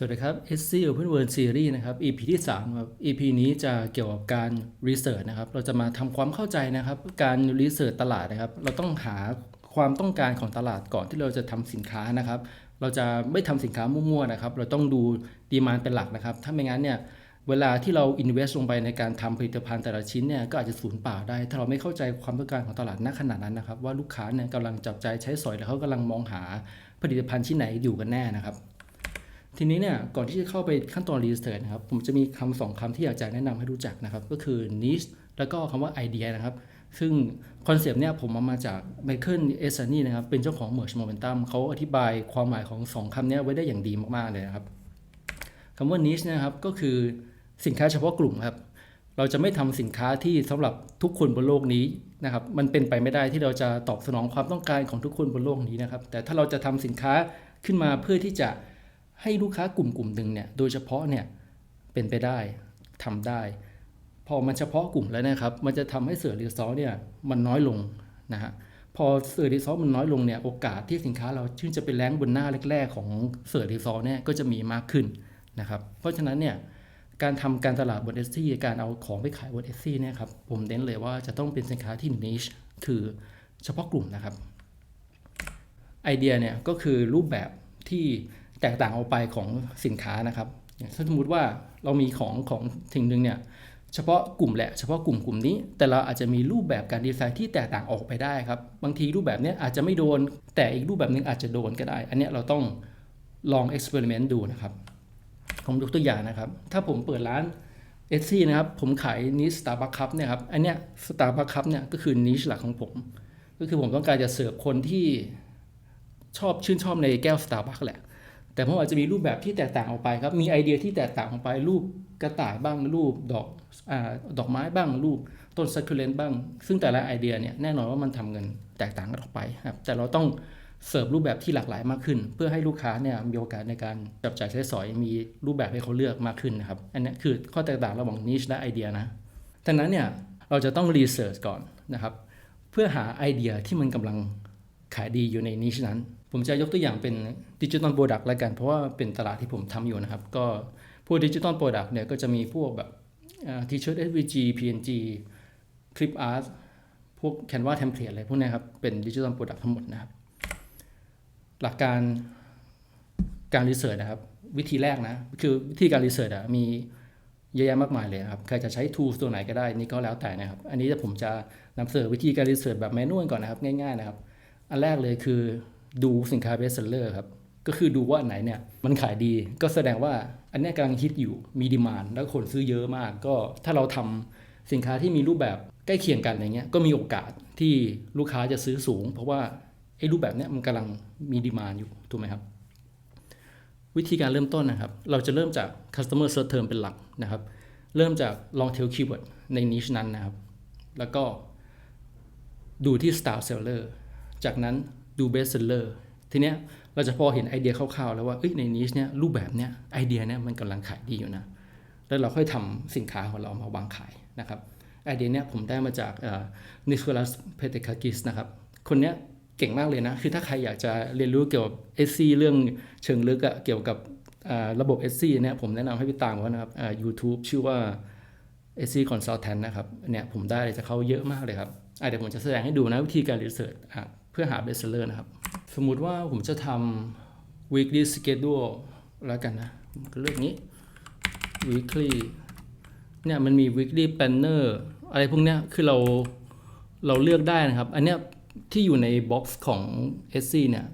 สวัสดีครับ SC Open World Series นะครับ EP ที่3ครับ EP นี้จะเกี่ยวกับการ Research นะครับ เราจะมาทำความเข้าใจนะครับ การ Research ตลาดนะครับ เราต้องหาความต้องการของตลาดก่อนที่เราจะทำสินค้านะครับ เราจะไม่ทำสินค้ามั่วๆนะครับ เราต้องดูดีมานเป็นหลักนะครับ ถ้าไม่งั้นเนี่ย เวลาที่เรา invest ลงไปในการทำผลิตภัณฑ์แต่ละชิ้นเนี่ย ก็อาจจะสูญเปล่าได้ ถ้าเราไม่เข้าใจความต้องการของตลาดณขนาดนั้นนะครับ ว่าลูกค้าเนี่ยกำลังจับใจใช้สอยหรือเขากำลังมองหาผลิตภัณฑ์ชิ้นไหนอยู่กันแน่นะครับ ทีนี้เนี่ยก่อนที่จะเข้าไปขั้นตอนรีเสิร์ชนะครับผมจะมีคำสองคำที่อยากจะแนะนำให้รู้จักนะครับ ก็คือ niche แล้วก็คำว่า idea นะครับ ซึ่งคอนเซปต์เนี่ยผมเอามาจากไมเคิลเอสนี่นะครับ เป็นเจ้าของ Merge Momentum เขาอธิบายความหมายของสองคำนี้ไว้ได้อย่างดีมากๆเลยนะครับคำว่า niche นะครับก็คือสินค้าเฉพาะกลุ่มครับเราจะไม่ทำสินค้าที่สำหรับทุกคนบนโลกนี้นะครับ มันเป็นไปไม่ได้ที่เราจะตอบสนองความต้องการของทุกคนบนโลกนี้นะครับ แต่ถ้าเราจะทำสินค้าขึ้นมาเพื่อที่จะ ให้ลูกค้ากลุ่มกลุ่มหนึ่งเนี่ยโดยเฉพาะเนี่ยเป็นไปได้ทำได้ พอมันเฉพาะกลุ่มแล้วนะครับ มันจะทำให้เสือรีซอสเนี่ยมันน้อยลงนะฮะพอเสือรีซอสมันน้อยลงเนี่ยโอกาสที่สินค้าเราชื่นจะเป็นแรงบนหน้าแรก ๆ ของเสือรีซอสเนี่ยก็จะมีมากขึ้นนะครับเพราะฉะนั้นเนี่ยการทำการตลาดบนเอสซี่การเอาของไปขายบนเอสซี่เนี่ยครับผมเน้นเลยว่าจะต้องเป็นสินค้าที่ niche คือเฉพาะกลุ่มนะครับไอเดียเนี่ยก็คือรูปแบบที่ แตกต่างออกไปของสินค้านะครับอย่างสมมติว่าเรามีของของสิ่งหนึ่งเนี่ยเฉพาะกลุ่มแหละเฉพาะกลุ่มกลุ่มนี้ แต่เราอาจจะมีรูปแบบการดีไซน์ที่แตกต่างออกไปได้ครับ บางทีรูปแบบเนี้ยอาจจะไม่โดน แต่อีกรูปแบบหนึงอาจจะโดนก็ได้ อันเนี้ยเราต้องลองเอ็กซ์เพร์เมนต์ดูนะครับ ผมยกตัวอย่างนะครับ ถ้าผมเปิดร้านเอสซี่นะครับ ผมขายนิสตาร์บัคคัพเนี่ยครับ อันเนี้ยสตาร์บัคคัพเนี่ยก็คือนิชหลักของผม ก็คือผมต้องการจะเสิร์ฟคนที่ชอบชื่นชอบในแก้วสตาร์บัคแหละ แต่ผมอาจจะมีรูปแบบที่แตกต่างออกไปครับ มีไอเดียที่แตกต่างออกไปรูปกระต่ายบ้างรูปดอกอดอกไม้บ้างรูปต้นซัคคูเลนบ้าง ซึ่งแต่ละไอเดียเนี่ยแน่นอนว่ามันทำเงินแตกต่างกันออกไปครับแต่เราต้องเสิร์ฟรูปแบบที่หลากหลายมากขึ้น เพื่อให้ลูกค้าเนี่ยมีโอกาสในการจับจ่ายใช้สอยมีรูปแบบให้เขาเลือกมากขึ้นนะครับอันนี้คือข้อแตกต่างระหว่างนิชและไอเดียนะดังนั้นเนี่ยเราจะต้องรีเสิร์ชก่อนนะครับเพื่อหาไอเดียที่มันกำลังขายดีอยู่ในนิชนั้น ผมจะยกตัวอย่างเป็นดิจิตอลโปรดักต์แล้วกัน เพราะว่าเป็นตลาดที่ผมทำอยู่นะครับ ก็พวกดิจิตอลโปรดักต์เนี่ยก็จะมีพวกแบบทีเชิร์ต SVG PNG คลิปอาร์ตพวก Canva Template อะไรพวกนี้ครับ เป็นดิจิตอลโปรดักต์ทั้งหมดนะครับ หลักการการรีเสิร์ชนะครับ วิธีแรกนะ คือวิธีการรีเสิร์ชอะมีเยอะแยะมากมายเลยครับ ใครจะใช้ tools ตัวไหนก็ได้นี่ก็แล้วแต่นะครับ อันนี้ผมจะนำเสนอวิธีการรีเสิร์ชแบบแมนนวลก่อนนะครับ ง่ายๆนะครับ อันแรกเลยคือ ดูสินค้าเบสเซลเลอร์ครับ ก็คือดูว่าอันไหนเนี่ยมันขายดี ก็แสดงว่าอันนี้กำลังฮิตอยู่มีดีมานแล้วคนซื้อเยอะมาก ก็ถ้าเราทำสินค้าที่มีรูปแบบใกล้เคียงกันอะไรเงี้ยก็มีโอกาสที่ลูกค้าจะซื้อสูง เพราะว่าไอ้รูปแบบเนี้ยมันกำลังมีดีมานอยู่ถูกไหมครับ วิธีการเริ่มต้นนะครับ เราจะเริ่มจาก customer search term เป็นหลักนะครับ เริ่มจาก long tail keyword ใน niche นั้นนะครับ แล้วก็ดูที่ star seller จากนั้น ดู best seller ทีเนี้ยเราจะพอเห็นไอเดียคร่าวๆแล้วว่าใน niche เนี้ยรูปแบบเนี้ยไอเดียเนี้ยมันกำลังขายดีอยู่นะ แล้วเราค่อยทำสินค้าของเรามาวางขายนะครับไอเดียเนี้ยผมได้มาจากนิโคลัสเพเตคากิสนะครับ คนเนี้ยเก่งมากเลยนะ คือถ้าใครอยากจะเรียนรู้เกี่ยวกับ SC เรื่องเชิงลึกอะเกี่ยวกับระบบ SC เนี่ยผมแนะนำให้ไปตามเขานะครับอ่า YouTube ชื่อว่า SC Consultant นะครับเนี่ยผมได้จากเขาเยอะมากเลยครับเดี๋ยวผมจะแสดงให้ดูนะวิธีการรีเสิร์ช เพื่อหา best seller นะครับ สมมุติว่าผมจะทำ weekly schedule แล้วกันนะก็เลือกนี้ weekly เนี่ยมันมี weekly planner อะไรพวกเนี้ยคือเราเราเลือกได้นะครับ อันเนี้ยที่อยู่ใน box ของ SC เนี่ย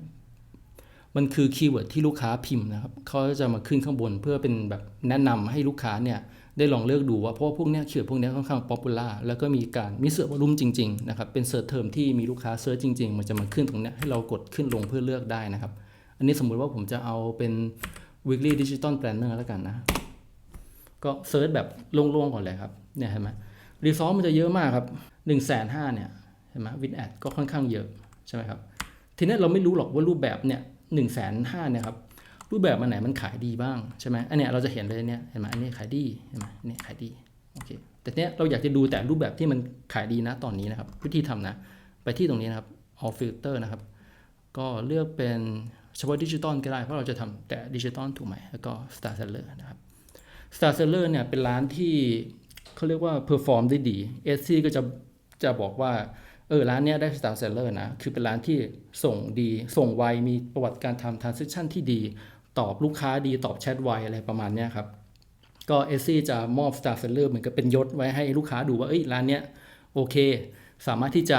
มันคือคีย์เวิร์ดที่ลูกค้าพิมพ์นะครับเขาจะมาขึ้นข้างบนเพื่อเป็นแบบแนะนำให้ลูกค้าเนี่ย ได้ลองเลือกดูว่าเพราะว่าพวกเนี้ยคีย์เวิร์ดพวกเนี้ยค่อนข้างป๊อปปูล่าแล้วก็มีการมีเสิร์ฟวอลุ่มจริงๆนะครับเป็นเสิร์ชเทอมที่มีลูกค้าเสิร์ชจริงๆ มันจะมาขึ้นตรงเนี้ยให้เรากดขึ้นลงเพื่อเลือกได้นะครับ อันนี้สมมุติว่าผมจะเอาเป็น weekly digital planner แล้วกันนะ ก็เซิร์ชแบบโล่งๆก่อนเลยครับเนี่ยเห็นไหมรีซอสมันจะเยอะมากครับ1นึ่งแสนห้าเนี่ยเห็นไหมวินแอดก็ค่อนข้างเยอะใช่ไหมครับทีนี้เราไม่รู้หรอกว่ารูปแบบเนี่ยหนึ่งแสนห้าเนี่ยครับ รูปแบบมันไหนมันขายดีบ้างใช่ไหมอันเนี้ยเราจะเห็นเลยเนี่ยเห็นไหมอันนี้ขายดีเห็นไหมอันนี้ขายดีโอเคแต่เนี้ยเราอยากจะดูแต่รูปแบบที่มันขายดีนะตอนนี้นะครับ วิธีทำนะ ไปที่ตรงนี้นะครับ all filter นะครับ ก็เลือกเป็นเฉพาะดิจิตอลก็ได้ เพราะเราจะทำแต่ดิจิตอลถูกไหมแล้วก็ Star Seller นะครับ Star Seller เนี่ยเป็นร้านที่เขาเรียกว่าเพอร์ฟอร์มได้ดี SC ก็จะจะบอกว่าเออร้านเนี้ยได้ Star Seller นะ คือเป็นร้านที่ส่งดี ส่งไวมีประวัติการทำ transaction ที่ดี ตอบลูกค้าดีตอบแชทไวอะไรประมาณนี้ครับ ก็ SC จะมอบ Star Seller เหมือนกับเป็นยศไว้ให้ลูกค้าดูว่าเอ้ยร้านเนี้ยโอเค สามารถที่จะ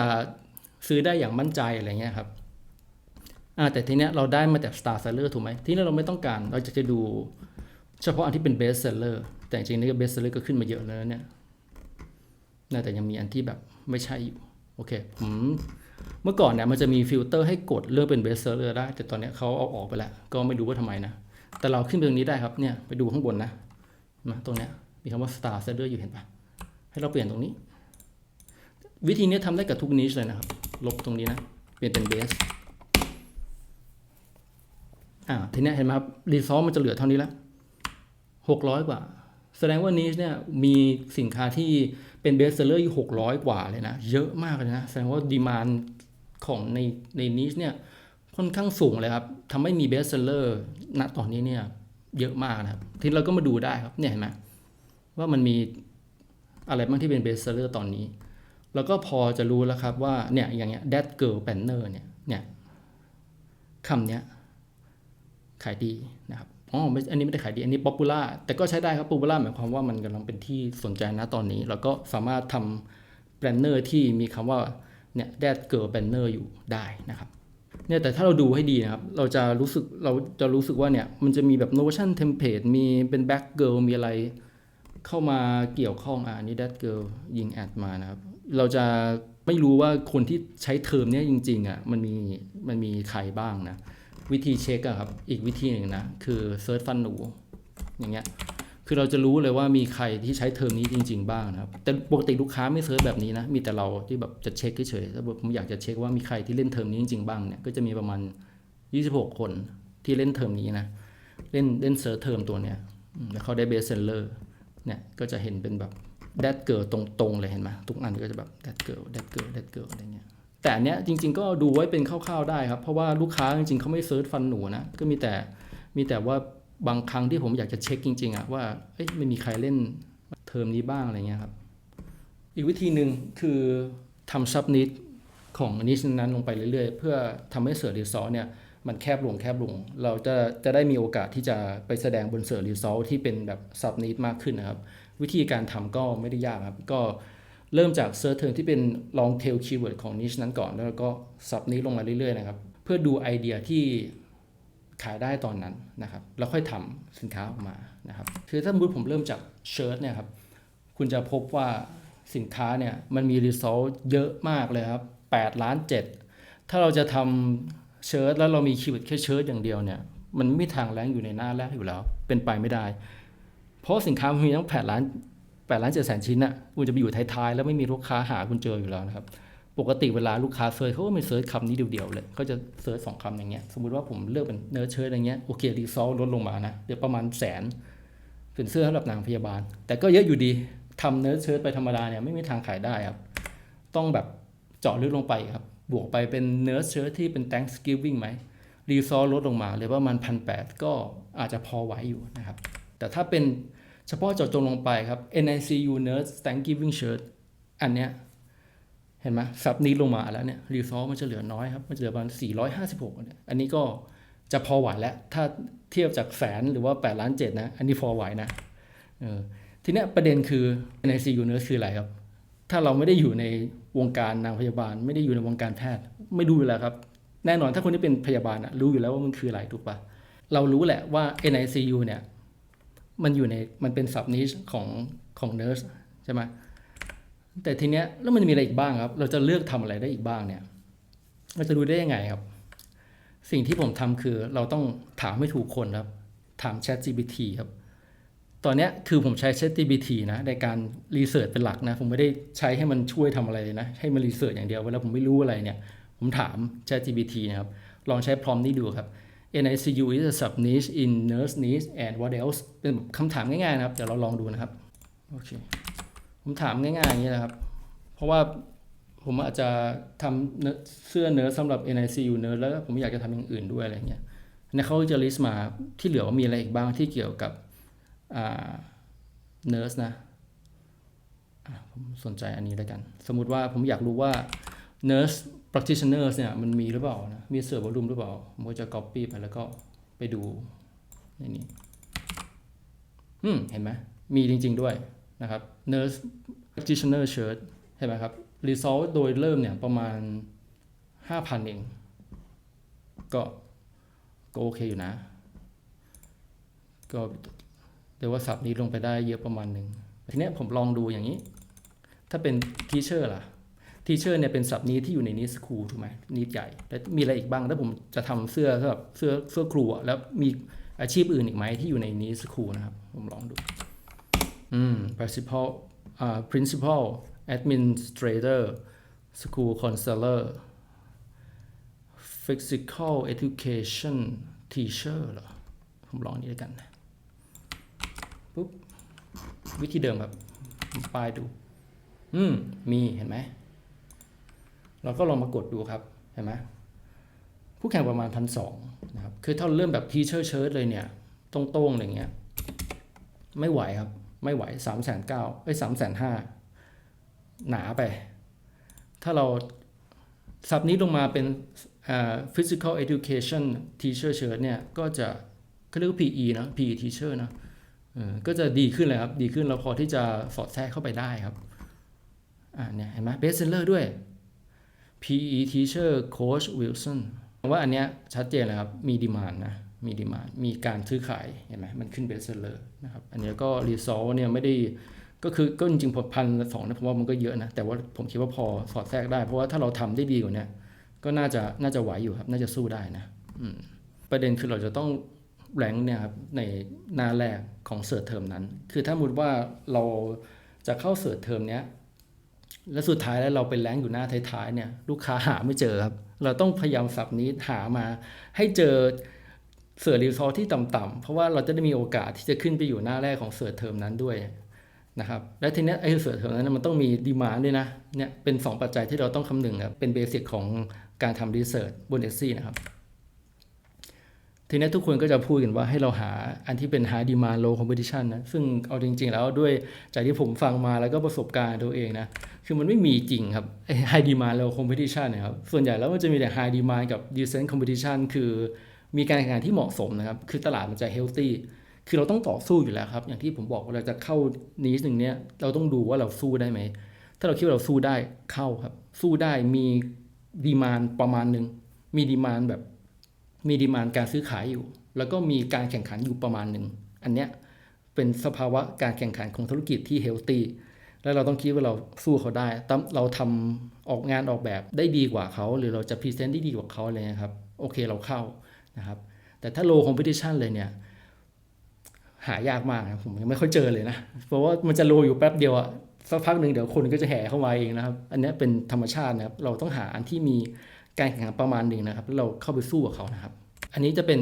ซื้อได้อย่างมั่นใจอะไรเงี้ยครับอ่าแต่ทีเนี้ยเราได้มาจาก Star Seller ถูกไหมที่นี่เราไม่ต้องการเราจะจะดูเฉพาะอันที่เป็น Best Seller แต่จริงๆนี่ก็ Best Seller ก็ขึ้นมาเยอะแล้วเนี่ยแต่ยังมีอันที่แบบไม่ใช่อยู่โอเคผม เมื่อก่อนเนี่ยมันจะมีฟิลเตอร์ให้กดเลือกเป็น Best Seller ได้ แต่ตอนนี้เขาเอาออกไปแล้ว ก็ไม่รู้ว่าทำไมนะ แต่เราขึ้นไปตรงนี้ได้ครับ เนี่ยไปดูข้างบนนะ มาตรงเนี้ยมีคำว่า Star Seller อยู่เห็นปะให้เราเปลี่ยนตรงนี้ วิธีนี้ทำได้กับทุกนิชเลยนะครับ ลบตรงนี้นะ เปลี่ยนเป็น Base อ่าทีเนี้ยเห็นไหมครับรีซอสมันจะเหลือเท่านี้ละหกร้อยกว่า แสดงว่านิชเนี่ยมีสินค้าที่ เป็นเบสเซอร์อยู่หกร้อยกว่าเลยนะ เยอะมากเลยนะ แสดงว่าดีมานของในในนิชเนี่ยค่อนข้างสูงเลยครับทำให้มีเบสเซอร์ณตอนนี้เนี่ยเยอะมากนะครับ ทีนี้เราก็มาดูได้ครับเนี่ยเห็นไหมว่ามันมีอะไรบ้างที่เป็นเบสเซอร์ตอนนี้ แล้วก็พอจะรู้แล้วครับว่าเนี่ยอย่างเงี้ย that girl banner เนี่ยเนี่ยคำเนี้ยขายดีนะครับ อ๋ออันนี้ไม่ได้ขายดี อันนี้ป๊อปปูล่าแต่ก็ใช้ได้ครับป๊อปปูล่าหมายความว่ามันกำลังเป็นที่สนใจนะตอนนี้ แล้วก็สามารถทำแบรนเนอร์ที่มีคำว่าเนี่ย that girl banner อยู่ได้นะครับเนี่ยแต่ถ้าเราดูให้ดีนะครับ เราจะรู้สึกเราจะรู้สึกว่าเนี่ยมันจะมีแบบ notion template มีเป็น back girl มีอะไรเข้ามาเกี่ยวข้องอ่านี่ that girl ยิงแอดมานะครับ เราจะไม่รู้ว่าคนที่ใช้เทอมเนี้ยจริงๆอะมันมีมันมีใครบ้างนะ วิธีเช็คอะครับ อีกวิธีหนึ่งนะ คือเซิร์ชฟันหนู อย่างเงี้ย คือเราจะรู้เลยว่ามีใครที่ใช้เทอมนี้จริง ๆ บ้างนะครับ แต่ปกติลูกค้าไม่เซิร์ชแบบนี้นะ มีแต่เราที่แบบจะเช็คเฉยๆถ้าผมอยากจะเช็คว่ามีใครที่เล่นเทอมนี้จริงๆบ้างเนี่ย ก็จะมีประมาณ 26 คนที่เล่นเทอมนี้นะ เล่นเล่นเซิร์ชเทอมตัวเนี้ยแล้วเขาได้เบสเซลเลอร์เนี่ย ก็จะเห็นเป็นแบบ that girl ตรงๆเลยเห็นไหมทุกอันก็จะแบบ that girl that girl that girl อะไรเงี้ย แต่อันเนี้ยจริง ๆ ก็ดูไว้เป็นคร่าวๆได้ครับ เพราะว่าลูกค้าจริงๆเขาไม่เซิร์ชฟันหนูนะ ก็มีแต่มีแต่ว่าบางครั้งที่ผมอยากจะเช็คจริงๆอะว่าเอ้ยไม่มีใครเล่นเทอมนี้บ้างอะไรเงี้ยครับ อีกวิธีหนึ่งคือทำซับนิดของนิชนั้นลงไปเรื่อยๆ เพื่อทำให้เสิร์ชรีซอสเนี่ยมันแคบลงแคบลง เราจะจะได้มีโอกาสที่จะไปแสดงบนเสิร์ชรีซอสที่เป็นแบบซับนิดมากขึ้นนะครับ วิธีการทำก็ไม่ได้ยากครับ ก็ เริ่มจากเซิร์ชเทอมที่เป็น long tail keyword ของ niche นั้นก่อน แล้วก็ซับนี้ลงมาเรื่อยๆนะครับ เพื่อดูไอเดียที่ขายได้ตอนนั้นนะครับ แล้วค่อยทำสินค้าออกมานะครับคือถ้าสมมติผมเริ่มจากเชิ้ตเนี่ยครับ คุณจะพบว่าสินค้าเนี่ยมันมี result เยอะมากเลยครับ8ล้าน 7 ถ้าเราจะทำเชิ้ตแล้วเรามีคีย์เวิร์ดแค่เชิ้ตอย่างเดียวเนี่ย มันไม่มีทางแรงอยู่ในหน้าแรกอยู่แล้ว เป็นไปไม่ได้ เพราะสินค้ามันมีตั้ง8ล้าน 8ล้าน7แสนชิ้นน่ะคุณจะไปอยู่ท้ายๆ แล้วไม่มีลูกค้าหาคุณเจออยู่แล้วนะครับ ปกติเวลาลูกค้าเซิร์ชเขาก็ไม่เซิร์ชคำนี้เดียวๆเลยเขาจะเซิร์ชสองคำอย่างเงี้ย สมมุติว่าผมเลือกเป็นเนื้อเชิ้ตอย่างเงี้ย โอเครีซอลลดลงมานะ เดี๋ยวประมาณแสนเป็นเสื้อสำหรับนางพยาบาล แต่ก็เยอะอยู่ดีทำเนื้อเชิ้ตไปธรรมดาเนี่ยไม่มีทางขายได้ครับ ต้องแบบเจาะลึกลงไปครับ บวกไปเป็นเนื้อเชิ้ตที่เป็น Thanksgiving ไหมรีซอลลดลงมาเลือประมาณพันแก็อาจจะพอไหวอยู่นะครับ แต่ถ้าเป็น เฉพาะเจาะจงลงไปครับ NICU Nurse Thanksgiving Shirt อันเนี้ยเห็นไหมซับนี้ลงมาแล้วเนี่ยรีซอลมันจะเหลือน้อยครับ มันจะเหลือประมาณ 456เนี่ยอันนี้ก็จะพอไหวแล้ว ถ้าเทียบจากแสนหรือว่า8ล้าน7นะ อันนี้พอไหวนะเออทีเนี้ยประเด็นคือ NICU Nurse คืออะไรครับ ถ้าเราไม่ได้อยู่ในวงการนางพยาบาล ไม่ได้อยู่ในวงการแพทย์ ไม่ดูอยู่แล้วครับ แน่นอนถ้าคนที่เป็นพยาบาลอะรู้อยู่แล้วว่ามันคืออะไรถูกปะเรารู้แหละว่า NICU เนี่ย มันอยู่ในมันเป็นสับนิชของของเน r ร์สใช่ไหมแต่ทีเนี้ยแล้วมันมีอะไรอีกบ้างครับ เราจะเลือกทำอะไรได้อีกบ้างเนี่ย เราจะรู้ได้ยังไงครับ สิ่งที่ผมทำคือเราต้องถามให้ถูกคนครับ ถาม Chat GPT ครับ ตอนเนี้ยคือผมใช้ Chat GPT นะในการรีเสิร์ชเป็นหลักนะ ผมไม่ได้ใช้ให้มันช่วยทำอะไรเลยนะ ให้มันรีเสิร์ชอย่างเดียวเวลาผมไม่รู้อะไรเนี่ย ผมถาม Chat GPT นะครับ ลองใช้พร้อมนี้ดูครับ NICU is a sub niche in nurse niche and what else เป็นคำถามง่ายๆนะครับ เดี๋ยวเราลองดูนะครับ โอเค ผมถามง่ายๆอย่างนี้นะครับ เพราะว่าผมอาจจะทำเสื้อเนื้อสำหรับ NICU เนื้อแล้วผมอยากจะทำอย่างอื่นด้วยอะไรเงี้ยเนี่เขาจะ list มาที่เหลือว่ามีอะไรอีกบ้างที่เกี่ยวกับอ่า nurse นะผมสนใจอันนี้แล้วกัน สมมุติว่าผมอยากรู้ว่า nurse practitioners เนี่ยมันมีหรือเปล่านะ มีเสิร์ฟวอลุ่มหรือเปล่าผมก็จะ copy ไปแล้วก็ไปดูในนี้อืมเห็นไหมมีจริง ๆด้วยนะครับ nurse practitioner shirt เห็นไหมครับ result โดยเริ่มเนี่ยประมาณ 5,000 เอง ก็ก็โอเคอยู่นะ ก็เดี๋ยวว่าสับนี้ลงไปได้เยอะประมาณหนึ่งทีนี้ผมลองดูอย่างนี้ ถ้าเป็น teacher ล่ะ teacher เนี่ยเป็นสับนี้ที่อยู่ในนีสคูลถูกไหมนิดใหญ่แล้วมีอะไรอีกบ้างถ้าผมจะทำเสื้อสำหรับเสื้อเสื้อครูอะแล้วมีอาชีพอื่นอีกไหมที่อยู่ในนีสคูลนะครับ ผมลองดูอืม principal อ่า principal administrator school counselor physical education teacher เหรอผมลองนี้แล้วยกันนะปุ๊บวิธีเดิมครับปลายดู อืม มีเห็นไหม เราก็ลองมากดดูครับเห็นไหมผู้แข่งประมาณพันสองนะครับคือถ้าเริ่มแบบ teacher shirt เลยเนี่ยตรงๆอย่างเงี้ยไม่ไหวครับ ไม่ไหวสามแสนเก้าเอ้ยสามแสนห้าหนาไป ถ้าเราสับนี้ลงมาเป็น physical education teacher shirt เนี่ยก็จะเขาเรียกว่า PE นะ PE teacher นะก็จะดีขึ้นเลยครับ ดีขึ้นเราพอที่จะสอดแทรกเข้าไปได้ครับอ่าเนี่ยเห็นไหม best seller ด้วย PE teacher coach Wilson ว่าอันเนี้ยชัดเจนเลยครับ มีดีมานนะ มีดีมานมีการซื้อขายเห็นไหมมันขึ้น best seller นะครับ อันเนี้ยก็ result เนี่ยไม่ได้ก็คือก็จริงๆพอพันสองนะผมว่ามันก็เยอะนะ แต่ว่าผมคิดว่าพอสอดแทรกได้ เพราะว่าถ้าเราทำได้ดีกว่านี้ก็น่าจะน่าจะไหวอยู่ครับ น่าจะสู้ได้นะประเด็นคือเราจะต้องแรงเนี่ยครับในหน้าแรกของเสิร์ชเทอมนั้น คือถ้ามุดว่าเราจะเข้าเสิร์ชเทอมเนี้ย แล้วสุดท้ายแล้วเราไปแรงอยู่หน้าท้ายๆเนี่ยลูกค้าหาไม่เจอครับ เราต้องพยายามสับนี้หามาให้เจอเสิร์ชรีซอที่ต่ำๆเพราะว่าเราจะได้มีโอกาสที่จะขึ้นไปอยู่หน้าแรกของเสิร์ชเทอมนั้นด้วยนะครับและทีนี้ไอ้เสิร์ชเทอมนั้นมันต้องมีดีมาด้วยนะเนี่ยเป็น 2 ปัจจัยที่เราต้องคำนึงครับเป็นเบสิกของการทำรีเสิร์ชบนเอซี่นะครับ ทีนี้ทุกคนก็จะพูดกันว่าให้เราหาอันที่เป็น high demand low competition นะ ซึ่งเอาจริง ๆ แล้วด้วยจากที่ผมฟังมาแล้วก็ประสบการณ์ตัวเองนะ คือมันไม่มีจริงครับไอ้ high demand low competition นะครับ ส่วนใหญ่แล้วมันจะมีแต่ high demand กับ decent competition คือมีการแข่งขันที่เหมาะสมนะครับ คือตลาดมันจะ healthy คือเราต้องต่อสู้อยู่แล้วครับ อย่างที่ผมบอกว่าเราจะเข้านิสหนึ่งเนี้ยเราต้องดูว่าเราสู้ได้ไหม ถ้าเราคิดว่าเราสู้ได้เข้าครับ สู้ได้มีดีมานประมาณหนึ่งมีดีมานแบบ มีดีมานการซื้อขายอยู่ แล้วก็มีการแข่งขันอยู่ประมาณหนึ่ง อันเนี้ยเป็นสภาวะการแข่งขันของธุรกิจที่เฮลตี้แล้วเราต้องคิดว่าเราสู้เขาได้ตั้มเราทำออกงานออกแบบได้ดีกว่าเขา หรือเราจะพรีเซนต์ได้ดีกว่าเขาอะไรเลยครับ โอเคเราเข้านะครับ แต่ถ้า low competition เลยเนี่ย หายากมากนะผมยังไม่ค่อยเจอเลยนะ เพราะว่ามันจะโลอยู่แป๊บเดียวอะสักพักหนึ่งเดี๋ยวคนก็จะแห่เข้ามาเองนะครับ อันนี้เป็นธรรมชาตินะครับ เราต้องหาอันที่มี การแข่งขันประมาณหนึ่งนะครับแล้วเราเข้าไปสู้กับเขานะครับ อันนี้จะเป็น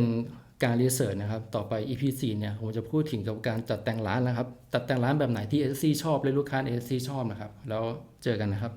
การรีเสิร์ชนะครับ ต่อไป EP 4เนี่ยผมจะพูดถึงกับการจัดแต่งร้านนะครับ จัดแต่งร้านแบบไหนที่ SC ชอบและลูกค้า SC ชอบนะครับ แล้วเจอกันนะครับ